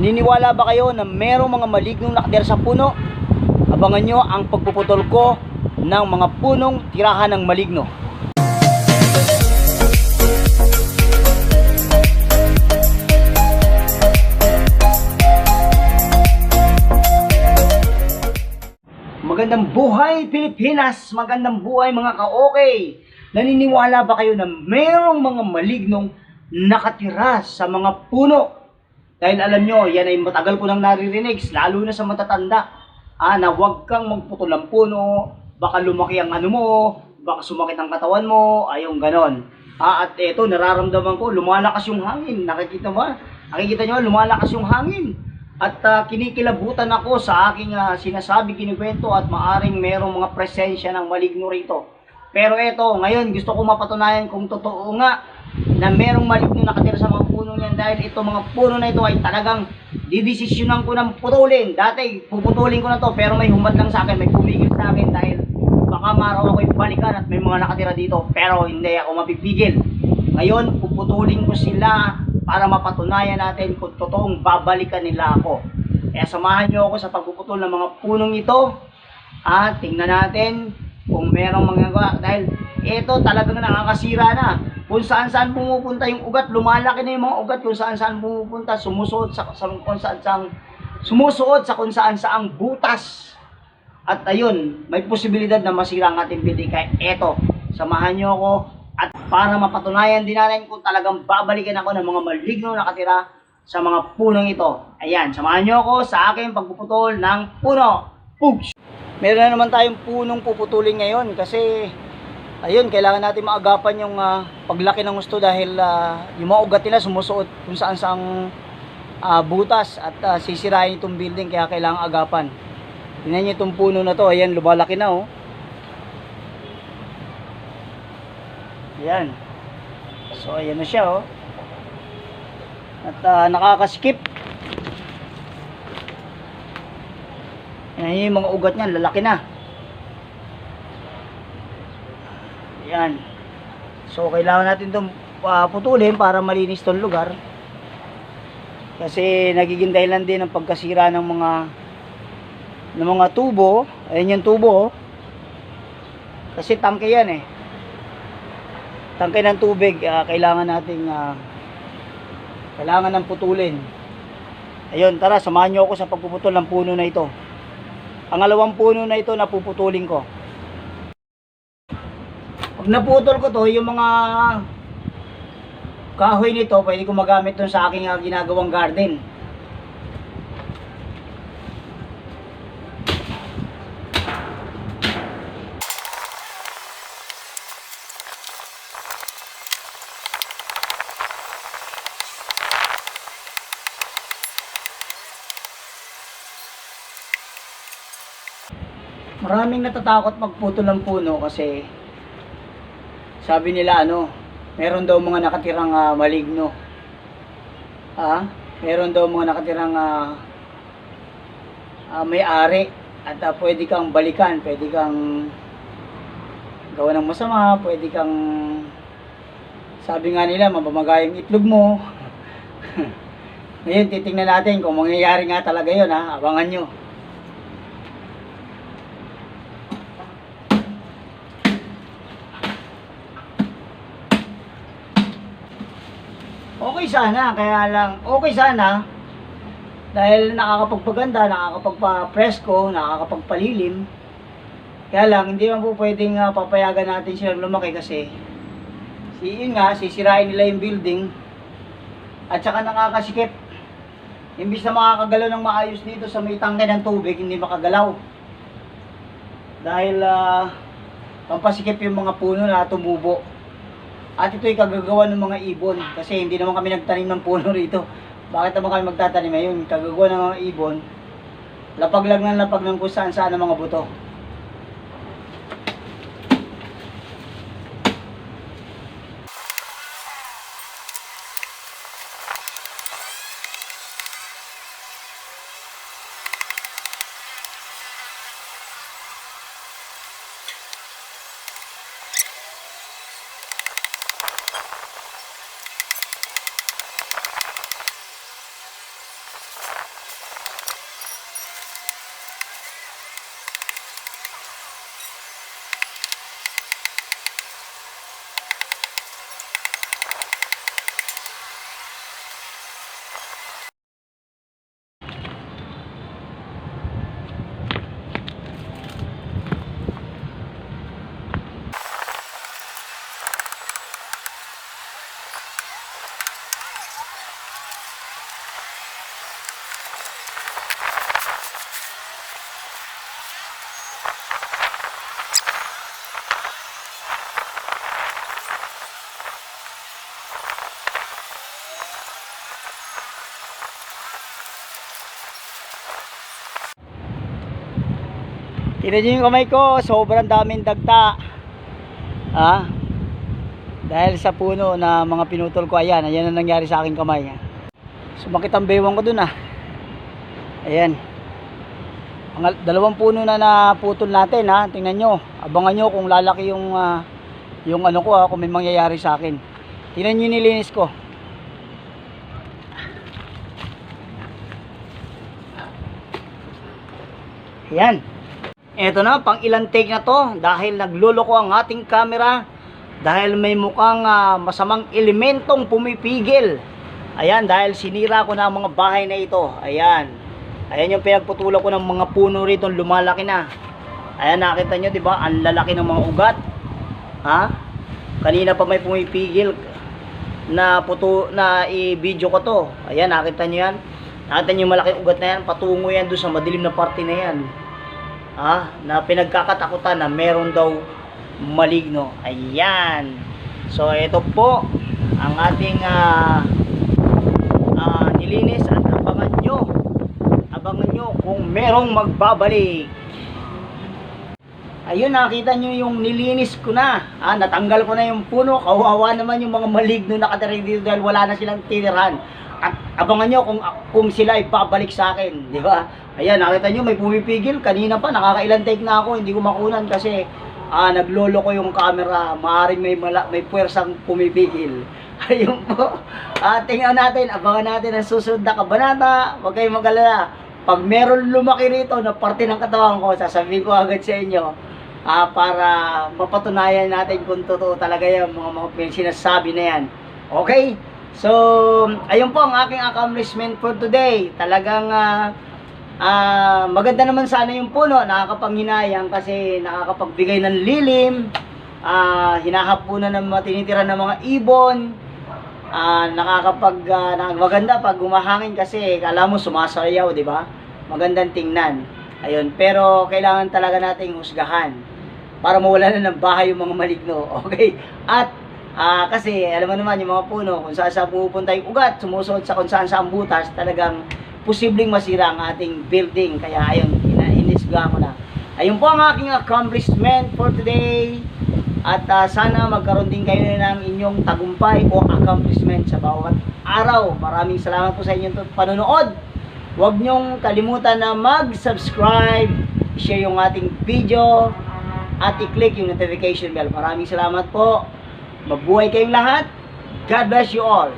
Naniniwala ba kayo na merong mga malignong nakatira sa puno? Abangan nyo ang pagpuputol ko ng mga punong tirahan ng maligno. Magandang buhay Pilipinas! Magandang buhay mga ka-okay! Naniniwala ba kayo na mayroong mga malignong nakatira sa mga puno? Dahil alam nyo, yan ay matagal ko nang naririnig, lalo na sa matatanda. Ah, na huwag kang magputol ng puno, baka lumaki ang ano mo, baka sumakit ang katawan mo, ayong ganon. Ah, at eto, nararamdaman ko, lumalakas yung hangin. Nakikita mo? Nakikita nyo, lumalakas yung hangin. At ah, kinikilabutan ako sa aking ah, sinasabi, kinikwento at maaring merong mga presensya ng maligno rito. Pero eto, ngayon gusto ko mapatunayan kung totoo nga na merong maligno nakatira sa mga puno niyan dahil ito mga puno na ito ay talagang didesisyonan ko ng putulin. Dati puputulin ko na to pero may humad lang sa akin, may pumigil sa akin dahil baka maraw ako balikan at may mga nakatira dito pero hindi ako mapipigil. Ngayon puputulin ko sila para mapatunayan natin kung totoong babalikan nila ako. Kaya samahan niyo ako sa pagpuputol ng mga punong ito. At tingnan natin kung merong mga dahil ito talagang nakakasira na. Kung saan saan pumupunta yung ugat, lumalaki na yung mga ugat kung saan saan pumupunta, sumusuot sa, sa kung saan saan sumusuot sa kung saan saang butas. At ayun, may posibilidad na masira ang ating building. Kaya eto, samahan niyo ako at para mapatunayan din natin kung talagang babalikan ako ng mga maligno nakatira sa mga punong ito. Ayan, samahan niyo ako sa aking pagpuputol ng puno. Pugs! Meron na naman tayong punong puputulin ngayon kasi ayun, kailangan natin maagapan yung ah, paglaki ng gusto dahil ah, yung mga ugat nila sumusuot kung saan saang ah, butas at ah, sisirain itong building kaya kailangan agapan. Tingnan niyo itong puno na to, ayan, lumalaki na oh. Ayan. So, ayan na siya, oh. At ah, nakakaskip. Ayan yung mga ugat niyan, lalaki na. Ayan. So, kailangan natin itong ah, putulin para malinis tong lugar. Kasi nagiging dahilan din ng pagkasira ng mga ng mga tubo. Ayan yung tubo, oh. Kasi tangke yan, eh tangke ng tubig ah, kailangan nating ah, kailangan ng putulin ayun tara samahan niyo ako sa pagpuputol ng puno na ito ang alawang puno na ito napuputulin ko pag naputol ko to yung mga kahoy nito pwede ko magamit dun sa aking ah, ginagawang garden. Maraming natatakot magputol ng puno kasi sabi nila ano, meron daw mga nakatirang ah, maligno. Ah, meron daw mga nakatirang ah, ah, may-ari at ah, pwede kang balikan, pwede kang gawa ng masama, pwede kang sabi nga nila mabamagay yung itlog mo. Ngayon titingnan natin kung mangyayari nga talaga 'yon ha, abangan nyo. Okay sana, kaya lang, okay sana, dahil nakakapagpaganda, nakakapagpa-presko, nakakapagpalilim, kaya lang, hindi man po pwedeng ah, papayagan natin silang lumaki kasi, si, yun nga, sisirain nila yung building, at saka nakakasikip. Imbis na makakagalaw ng maayos dito sa may tangke ng tubig, hindi makagalaw. Dahil, ah, pampasikip yung mga puno na tumubo. At ito'y kagagawa ng mga ibon kasi hindi naman kami nagtanim ng puno rito. Bakit naman kami magtatanim ngayon? Kagagawa ng mga ibon. Lapag lang ng lapag ng kung saan saan ang mga buto. Tignan nyo yung kamay ko, sobrang daming dagta. Ah, dahil sa puno na mga pinutol ko, ayan, ayan ang nangyari sa aking kamay. Sumakit ang bewang ko dun ah. Ayan. Ang dalawang puno na naputol natin ha, tingnan nyo. Abangan nyo kung lalaki yung, ah, yung ano ko ha, kung may mangyayari sa akin. Tingnan nyo nilinis ko. Ayan. Eto na, pang ilang take na to dahil nagluloko ang ating camera dahil may mukhang ah, masamang elementong pumipigil. Ayan, dahil sinira ko na ang mga bahay na ito. Ayan. Ayan yung pinagputulan ko ng mga puno rito, lumalaki na. Ayan, nakita nyo, di ba? Ang lalaki ng mga ugat. Ha? Kanina pa may pumipigil na puto na i-video ko to. Ayan, nakita nyo yan. Nakita nyo yung malaking ugat na yan. Patungo yan doon sa madilim na parte na yan. Ha? Na pinagkakatakutan na meron daw maligno. Ayan. So, ito po ang ating ah, ah, nilinis at abangan nyo. Abangan nyo kung merong magbabalik. Ayun, nakita nyo yung nilinis ko na. Ah, natanggal ko na yung puno. Kawawa naman yung mga maligno na nakatira dito dahil wala na silang tiniran. Abangan nyo kung, kung sila ay babalik sa akin. Di ba? Ayan, nakita nyo may pumipigil. Kanina pa, nakakailan take na ako. Hindi ko makunan kasi ah, naglolo ko yung camera. Maaring may, may puwersang pumipigil. Ayun po. Ah, tingnan natin, abangan natin ang susunod na kabanata. Huwag kayong mag-alala. Pag meron lumaki rito na parte ng katawan ko, sasabihin ko agad sa inyo ah, para mapatunayan natin kung totoo talaga yung mga mga sinasabi na yan. Okay? So, ayun po ang aking accomplishment for today. Talagang ah, ah, maganda naman sana yung puno, nakakapanghinayang kasi nakakapagbigay ng lilim, ah, hinahapunan ng mga ng mga ibon, ah, nakakapag na- maganda pag gumahangin kasi kala mo sumasayaw, di ba? Magandang tingnan. Ayun, pero kailangan talaga nating husgahan para mawala na ng bahay yung mga maligno. Okay? At ah, kasi alam mo naman yung mga puno kung saan saan pumupunta yung ugat, sumusunod sa kung saan saan butas, talagang posibleng masira ang ating building. Kaya ayun, inisga ko na. Ayun po ang aking accomplishment for today. At ah, sana magkaroon din kayo ng inyong tagumpay o accomplishment sa bawat araw. Maraming salamat po sa inyong panonood. Huwag niyong kalimutan na mag-subscribe, share yung ating video, at i-click yung notification bell. Maraming salamat po. Mabuhay kayong lahat. God bless you all.